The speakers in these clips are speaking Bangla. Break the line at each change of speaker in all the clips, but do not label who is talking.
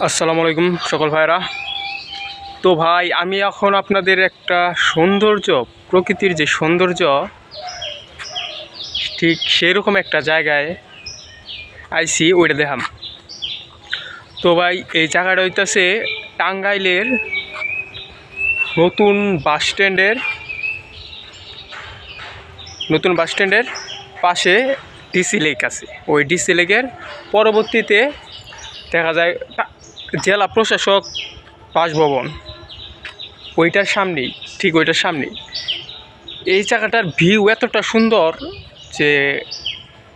আসসালামু আলাইকুম সকল ভাইরা তো ভাই, আমি এখন আপনাদের একটা সৌন্দর্য, প্রকৃতির যে সৌন্দর্য, ঠিক সেরকম একটা জায়গায় আইসি, ওইটা দেখাম। তো ভাই, এই জায়গাটা হইতাছে টাঙ্গাইলের নতুন বাস স্ট্যান্ডের, নতুন বাস স্ট্যান্ডের পাশে ডিসি লেক আছে। ওই ডিসি লেকের পরবর্তীতে দেখা যায় জেলা প্রশাসক বাসভবন, ওইটার সামনেই, ঠিক ওইটার সামনেই। এই জায়গাটার ভিউ এতটা সুন্দর যে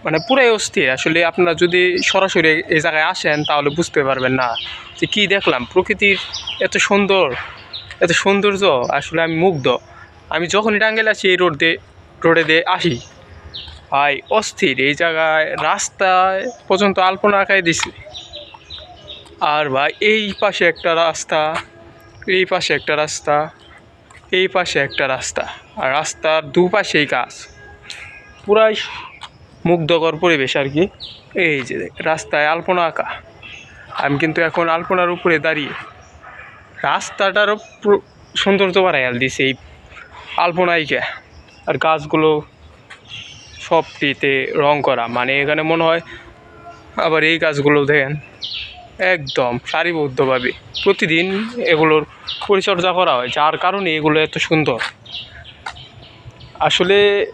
মানে পুরাই অস্থির। আসলে আপনারা যদি সরাসরি এই জায়গায় আসেন, তাহলে বুঝতে পারবেন না যে কী দেখলাম। প্রকৃতির এত সুন্দর, এত সৌন্দর্য, আসলে আমি মুগ্ধ। আমি যখনই টাঙ্গেল আছি এই রোড দিয়ে রোডে দিয়ে আসি। ভাই, অস্থির। এই জায়গায় রাস্তায় পর্যন্ত আলপনা আঁকাই দিছি। আর ভাই, এই পাশে একটা রাস্তা, এই পাশে একটা রাস্তা, এই পাশে একটা রাস্তা। আর রাস্তার দুপাশেই গাছ। পুরাই মুগ্ধকর পরিবেশ আর কি। এই যে রাস্তায় আলপনা আঁকা। আমি কিন্তু এখন আলপনার উপরে দাঁড়িয়ে রাস্তাটারও সৌন্দর্য বাড়াইয়াল দিছে এই আলপনাইকে আর গাছগুলো সবটিতে রং করা। মানে এখানে মনে হয় আবার এই গাছগুলো দেখেন একদম সারিবদ্ধভাবে প্রতিদিন এগুলোর পরিচর্যা করা হয়, যার কারণে এগুলো এত সুন্দর। আসলে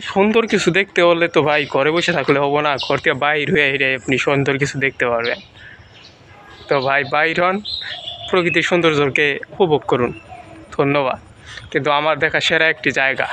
সুন্দর কিছু দেখতে হলে তো ভাই ঘরে বসে থাকলে হব না, ঘর থেকে বাইর হয়ে হেরে আপনি সুন্দর কিছু দেখতে পারবেন। তো ভাই, বাইর হন, প্রকৃতির সৌন্দর্যকে উপভোগ করুন। ধন্যবাদ। কিন্তু আমার দেখা সেরা একটি জায়গা।